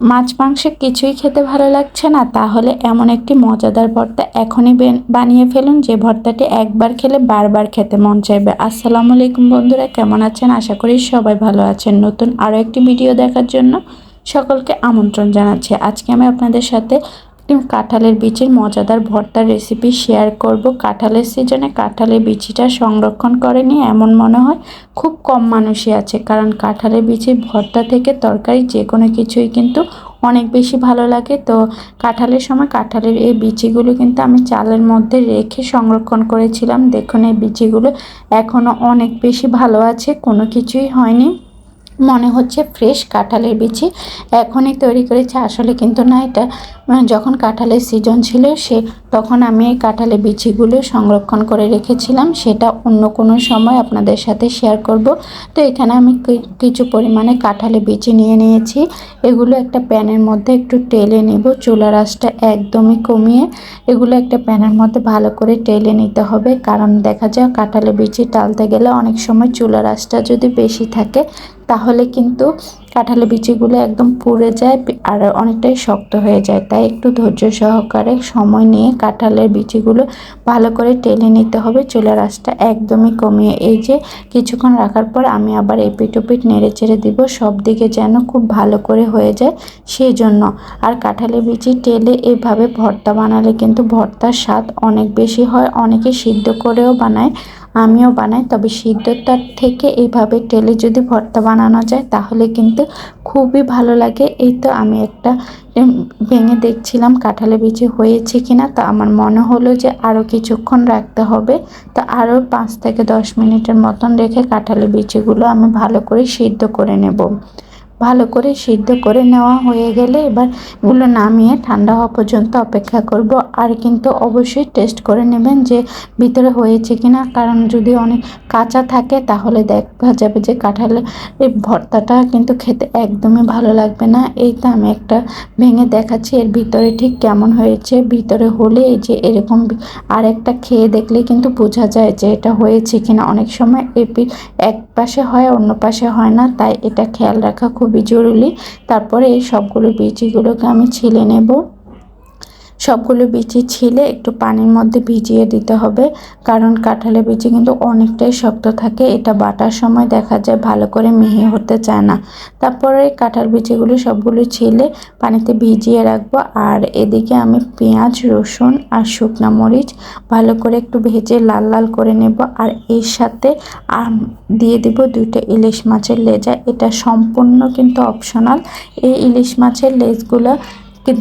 মাছ মাংস কিছুই খেতে ভালো লাগছে না, তাহলে এমন একটি মজাদার ভর্তা এখনই বেন- বানিয়ে ফেলুন, যে ভর্তাটি একবার খেলে বারবার খেতে মন চাইবে। আসসালামু আলাইকুম বন্ধুরা, কেমন আছেন? আশা করি সবাই ভালো আছেন। নতুন আরও একটি ভিডিও দেখার জন্য সকলকে আমন্ত্রণ জানাচ্ছি। আজকে আমি আপনাদের সাথে কাঁঠালের বিচির মজাদার ভর্তার রেসিপি শেয়ার করব। কাঁঠালের সিজনে কাঁঠালের বিচিটা সংরক্ষণ করেনি, এমন মনে হয় খুব কম মানুষই আছে। কারণ কাঁঠালের বিচির ভর্তা থেকে তরকারি যে কোনো কিছুই কিন্তু অনেক বেশি ভালো লাগে। তো কাঁঠালের সময় কাঁঠালের এই বিচিগুলো কিন্তু আমি চালের মধ্যে রেখে সংরক্ষণ করেছিলাম। দেখুন এই বিচিগুলো এখনও অনেক বেশি ভালো আছে, কোনো কিছুই হয়নি। মনে হচ্ছে ফ্রেশ কাঁঠালের বিচি। এখনই তৈরি করেছে, আসলে কিন্তু না এটা। যখন কাঁঠালের সিজন ছিল, সে তখন আমি এই কাঁঠালের বিচিগুলো সংরক্ষণ করে রেখেছিলাম। সেটা অন্য কোনো সময় আপনাদের সাথে শেয়ার করব। তো এখানে আমি কিছু পরিমাণে কাঁঠালের বিচি নিয়ে নিয়েছি। এগুলো একটা প্যানের মধ্যে একটু টেলে নেব। চুলা রাসটা একদমই কমিয়ে এগুলো একটা প্যানের মধ্যে ভালো করে টেলে নিতে হবে। কারণ দেখা যায়, কাঁঠালের বিচি টালতে গেলে অনেক সময় চুলা রাসটা যদি বেশি থাকে, তাহলে কিন্তু কাঁঠালের বিচিগুলো একদম পুড়ে যায় আর অনেকটাই শক্ত হয়ে যায়। তাই একটু ধৈর্য সহকারে সময় নিয়ে কাঁঠালের বিচিগুলো ভালো করে টেলে নিতে হবে। চুলার আঁচটা একদমই কমিয়ে এই যে কিছুক্ষণ রাখার পর আমি আবার এপিট ওপিট নেড়ে চেড়ে দিব। সব দিকে যেন খুব ভালো করে হয়ে যায় সেই জন্য আর কাঁঠালের বিচি টেলে এভাবে ভর্তা বানালে কিন্তু ভর্তার স্বাদ অনেক বেশি হয়, অনেকে সিদ্ধ করেও বানায়। আমিও বানাই, তবে সিদ্ধটার থেকে এইভাবে টেলে যদি ভর্তা বানানো যায়, তাহলে কিন্তু খুবই ভালো লাগে। এই তো আমি একটা ভেঙে দেখছিলাম কাঁঠালে বিচি হয়েছে কিনা, তো আমার মনে হলো যে আরও কিছুক্ষণ রাখতে হবে। তো আরও পাঁচ থেকে দশ মিনিটের মতন রেখে কাঁঠালে বিচিগুলো আমি ভালো করে সিদ্ধ করে নেব। ভালো করে সিদ্ধ করে নেওয়া হয়ে গেলে এবার এগুলো নামিয়ে ঠান্ডা হওয়া পর্যন্ত অপেক্ষা করব। আর কিন্তু অবশ্যই টেস্ট করে নেবেন যে ভিতরে হয়েছে কিনা। কারণ যদি অনেক কাঁচা থাকে, তাহলে দেখা যাবে যে কাঁঠালের ভর্তাটা কিন্তু খেতে একদমই ভালো লাগবে না। এই তো আমি একটা ভেঙে দেখাচ্ছি, এর ভিতরে ঠিক কেমন হয়েছে? ভিতরে হলে এই যে এরকম আর একটা খেয়ে দেখলে কিন্তু বোঝা যায় যে এটা হয়েছে কিনা। অনেক সময় এপি এক পাশে হয়, অন্য পাশে হয় না। তাই এটা খেয়াল রাখা খুবই জরুরি। তারপরে সবগুলো বিচিগুলোকে আমি ছিলে নেব। সবগুলো বিচি ছিলে একটু পানির মধ্যে ভিজিয়ে দিতে হবে, কারণ কাঁঠালের বিচি কিন্তু অনেকটাই শক্ত থাকে। এটা বাটার সময় দেখা যায় ভালো করে মিহি হতে চায় না। তারপরে কাঁঠাল বিচিগুলো সবগুলো ছিলে, পানিতে ভিজিয়ে রাখব। আর এদিকে আমি পেঁয়াজ, রসুন আর শুকনা মরিচ ভালো করে একটু ভেজে লাল লাল করে নেব। আর এর সাথে দিয়ে দিব দুইটা ইলিশ মাছের লেজা। এটা সম্পূর্ণ কিন্তু অপশনাল এই ইলিশ মাছের লেজগুলো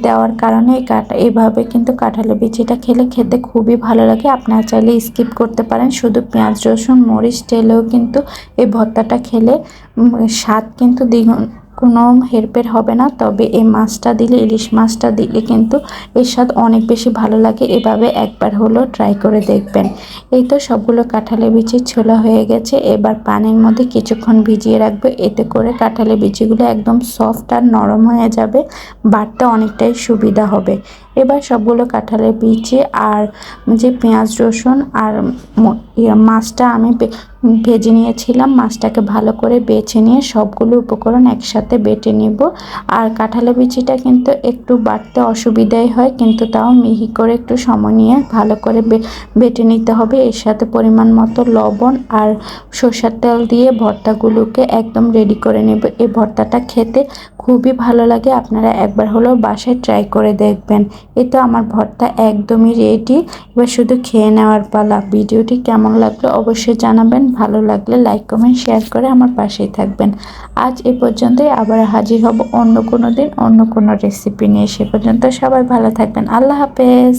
দেওয়ার কারণে এই কাটা, এইভাবে কিন্তু কাঁঠালের বিচিটা খেলে খেতে খুবই ভালো লাগে। আপনারা চাইলে স্কিপ করতে পারেন। শুধু পেঁয়াজ, রসুন, মরিচ, তেলেও কিন্তু এই ভর্তাটা খেলে স্বাদ কিন্তু দ্বিগুণ কোনো হেরফের হবে না, তবে এই মাছটা দিলে, ইলিশ মাছটা দিলে কিন্তু এর স্বাদ অনেক বেশি ভালো লাগে। এভাবে একবার হলো ট্রাই করে দেখবেন। এই তো সবগুলো কাঁঠালের বিচি ছোলা হয়ে গেছে। এবার পানির মধ্যে কিছুক্ষণ ভিজিয়ে রাখবে। এতে করে কাঁঠালের বিচিগুলো একদম সফট আর নরম হয়ে যাবে বাটতে অনেকটাই সুবিধা হবে। এবার সবগুলো কাঁঠালের বিচি আর যে পেঁয়াজ, রসুন আর ইয়ে মাছটা আমি ভেজে নিয়েছিলাম। মাছটাকে ভালো করে বেছে নিয়ে সবগুলো উপকরণ একসাথে বেটে নিব। আর কাঁঠালের বিচিটা কিন্তু একটু বাটতে অসুবিধাই হয়, কিন্তু তাও মিহি করে একটু সময় নিয়ে ভালো করে বেটে নিতে হবে। এর সাথে পরিমাণ মতো লবণ আর সর্ষের তেল দিয়ে ভর্তাগুলোকে একদম রেডি করে নেব। এই ভর্তাটা খেতে খুবই ভালো লাগে। আপনারা একবার হলেও বাসায় ট্রাই করে দেখবেন। এই তো আমার ভর্তা একদমই রেডি এবার শুধু খেয়ে নেওয়ার পালা। ভিডিওটি কেমন লাগল অবশ্যই জানাবেন। ভালো লাগলে লাইক কমেন্ট শেয়ার করে আমার পাশেই থাকবেন। আজ এ পর্যন্তই। আবার হাজির হব অন্য কোনো দিন, অন্য কোনো রেসিপি নিয়ে। সে পর্যন্ত সবাই ভালো থাকবেন। আল্লাহ হাফেজ।